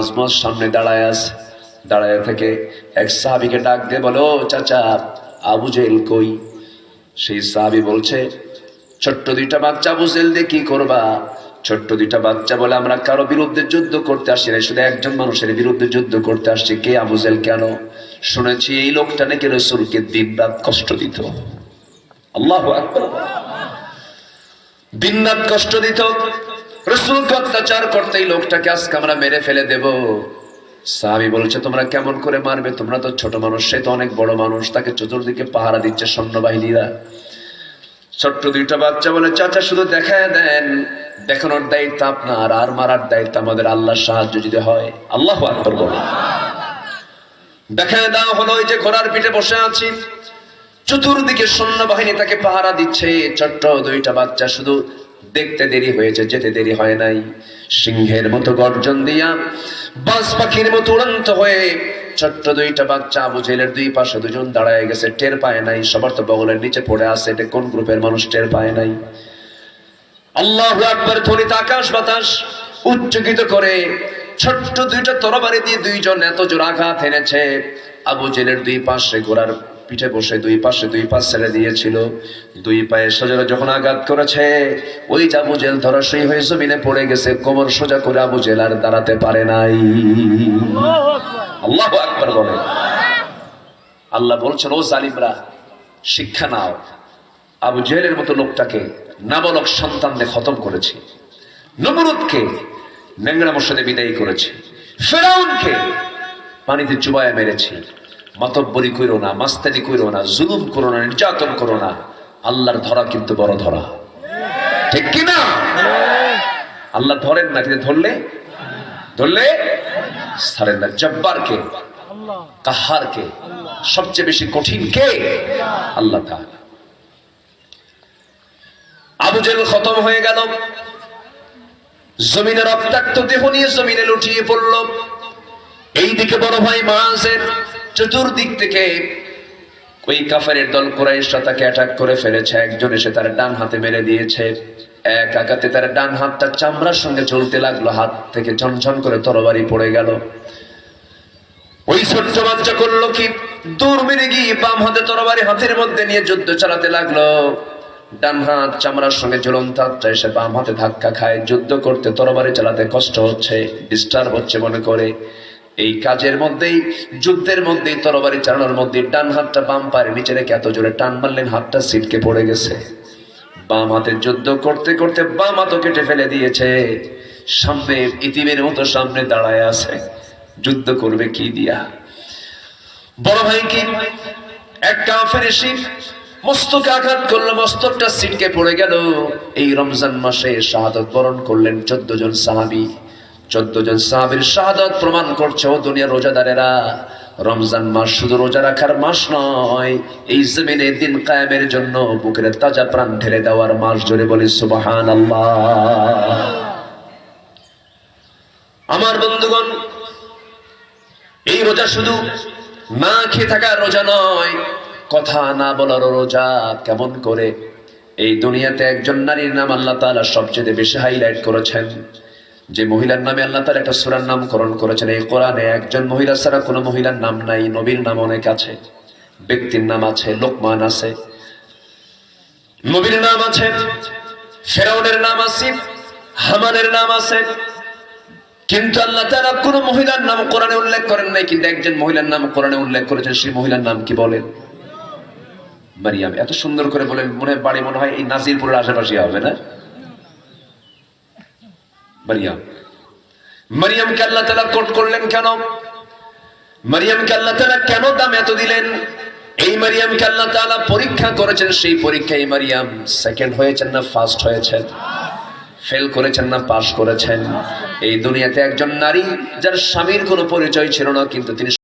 আজমত সামনে দাঁড়ায় আছে দাঁড়ায় থেকে এক সাহাবিকে ডাক দিয়ে বলো চাচা, আবু জেল কই? সেই সাহাবি বলছে, ছোট্ট দুইটা বাচ্চা আবু জেল দিয়ে কি করবা? ছোট্ট দুইটা বাচ্চা বলে আমরা কারও বিরুদ্ধে যুদ্ধ করতে আসছি না শুধু একজন মানুষের বিরুদ্ধে যুদ্ধ করতে আসছি। কে আবু জেল কেন? শুনেছি এই লোকটা নাকি রসুলকে দিন রাত কষ্ট দিত। আল্লাহ আকবার। দিন রাত কষ্ট দিত। রসুলকে অত্যাচার করতে এই লোকটাকে আজকে আমরা মেরে ফেলে দেব। সাহাবি বলছে, তোমরা কেমন করে মারবে? তোমরা তো ছোট মানুষ, সে তো অনেক বড় মানুষ, তাকে চতুর্দিকে পাহারা দিচ্ছে সৈন্যবাহিনীরা। ছোট্ট দুইটা বাচ্চা বলে, চাচা, শুধু দেখা দেন। দেখানোর দায়িত্ব আপনার, আর মারার দায়িত্ব আমাদের আল্লাহর সাহায্য যদি হয়। আল্লাহ আকবর বলে। দেখায় দেওয়া হলো ওই যে ঘোড়ার পিঠে বসে আছি। চতুর্দিকে সৈন্যবাহিনী তাকে পাহারা দিচ্ছে। ছোট্ট দুইটা বাচ্চা শুধু দেখতে দেরি হয়েছে, যেতে দেরি হয় নাই। সিংহের মতো গর্জন দিয়া বাস পাখির মতো উড়ন্ত হয়ে ছোট্ট দুইটা বাচ্চা আবু জেলের দুই পাশে দুজন দাঁড়ায় গেছে, টের পায় নাই। সবার তো বগলের নিচে পড়ে আছে, এটা কোন গ্রুপের মানুষ টের পায় নাই। আল্লাহ আকবর ধ্বনিত আকাশ বাতাস উচ্চকিত করে ছোট্ট দুইটা তরবারি দিয়ে দুইজন এত জোর আঘাত এনেছে, আবু জেলের দুই পাশে ঘোড়ার পিঠে বসে দুই পাশে দুই পাশ ছেড়ে দিয়েছিল। দুই পায়ে সজরে যখন আঘাত করেছে, ওই আবু জেল ধরাশয়ী হয়ে জমিনে পড়ে গেছে, কোমর সোজা করে আবু জেল আর দাঁড়াতে পারে নাই। আল্লাহ আকবর বলে। আল্লাহ বলছেন, ও জালিমরা, শিক্ষা নাও। আবু জেলের মতো লোকটাকে নাবালক সন্তানদের খতম করেছি। নমরুদকে নেংড়া মশাদে বিদায়ী করেছে। ফেরাউনকে পানিতে চুবায় মেরেছি। মাতব্বরি কইরো না, মাস্তানি কইরো না, জুলুম করো না, নির্যাতন করো না। আল্লাহর ধরা কিন্তু বড় ধরা। ঠিক কি না? আল্লাহ ধরেন না কিন্তু ধরলে? ধরলে? ছাড়েন না, জব্বারকে, কাহারকে, সবচেয়ে বেশি কঠিন কে? আল্লাহ তাআলা। আবু জেল খতম হয়ে গেল। জমিনে রক্তাক্ত দেহ নিয়ে জমিনে লুটিয়ে পড়ল। এইদিকে বড় ভাই মাসের চতুর্দিক থেকে ওই কাফারের দল কোরাইশরা তাকে অ্যাটাক করে ফেলেছে। একজন এসে তার ডান হাতে মেরে দিয়েছে। এক আঘাতে তার ডান হাতটা চামড়ার সঙ্গে চলতে লাগল। হাত থেকে ঝনঝন করে তরবারি পড়ে গেল। ওই ছোট্ট বাচ্চা করল কি? দূর মেরে গিয়ে বাম হাতে তরবারি হাতের মধ্যে নিয়ে যুদ্ধ চালাতে লাগল। ডান হাত চামড়ার সঙ্গে ঝুলন্ত হাতটা এসে বাম হাতে ধাক্কা খায়। যুদ্ধ করতে তরবারি চালাতে কষ্ট হচ্ছে ডিস্টার্ব হচ্ছে মনে করে। এই কাজের মধ্যেই, যুদ্ধের মধ্যেই, তরবারি চালানোর মধ্যে ডান হাতটা বাম পারে নিচে রেখে এত জোরে টান মারলেন, হাতটা সিটকে পড়ে গেছে। বাম হাতে যুদ্ধ করতে করতে বাম হাতও কেটে ফেলে দিয়েছে। সামনে, ইতিমের মতো সামনে দাঁড়ায় আছে। যুদ্ধ করবে কি দিয়া? বড় ভাই কি? এক কাফের এসে মস্তকে আঘাত করল, মস্তকটা সিটকে পড়ে গেল। এই রমজান মাসে শাহাদত বরণ করলেন চোদ্দ জন সাহাবি। চোদ্দ জন সাহাবির শাহাদত প্রমাণ করছে, ও দুনিয়ার রোজাদারেরা, রমজান মাস শুধু রোজা রাখার মাস নয়, এই জমিনে দিন কায়েমের জন্য বুকের তাজা প্রাণ ঢেলে দেওয়ার মাস জোরে বলি সুবাহান আমার বন্ধুগণ, এই রোজা শুধু না খেয়ে থাকা রোজা নয়, কথা না বলার রোজা কেমন করে? এই দুনিয়াতে একজন নারীর নাম আল্লাহ তাআলা সবচেয়ে বেশি হাইলাইট করেছেন। যে মহিলার নামে আল্লাহ তাআলা একটা সূরার নামকরণ করেছেন, এই কোরআনে একজন মহিলা ছাড়া কোনো মহিলার নাম নাই, নবীর নাম অনেক আছে, ব্যক্তির নাম আছে, লোকমান আছে, নবীর নাম আছে, ফেরাউনের নাম আছে, হামানের নাম আছে, কিন্তু আল্লাহ তারা কোন মহিলার নাম কোরআনে উল্লেখ করেন নাই, কিন্তু একজন মহিলার নাম কোরআনে উল্লেখ করেছেন, সেই মহিলার নাম কি বলেন? মারিয়াম, এত সুন্দর করে বলেন মনে বাড়ি মনে হয় এই নাজিরপুরের আশেপাশে হবে না? মারিয়াম। মারিয়ামকে আল্লাহ তালা কোট করলেন কেন? মারিয়ামকে আল্লাহ তালা কেন দাম এত দিলেন? এই মারিয়ামকে আল্লাহ তালা পরীক্ষা করেছেন, সেই পরীক্ষায় মারিয়াম সেকেন্ড হয়েছেন না ফার্স্ট হয়েছেন। ফেল করেছেন না পাশ করেছেন। এই দুনিয়াতে একজন নারী, যার স্বামীর কোনো পরিচয় ছিল না, কিন্তু তিনি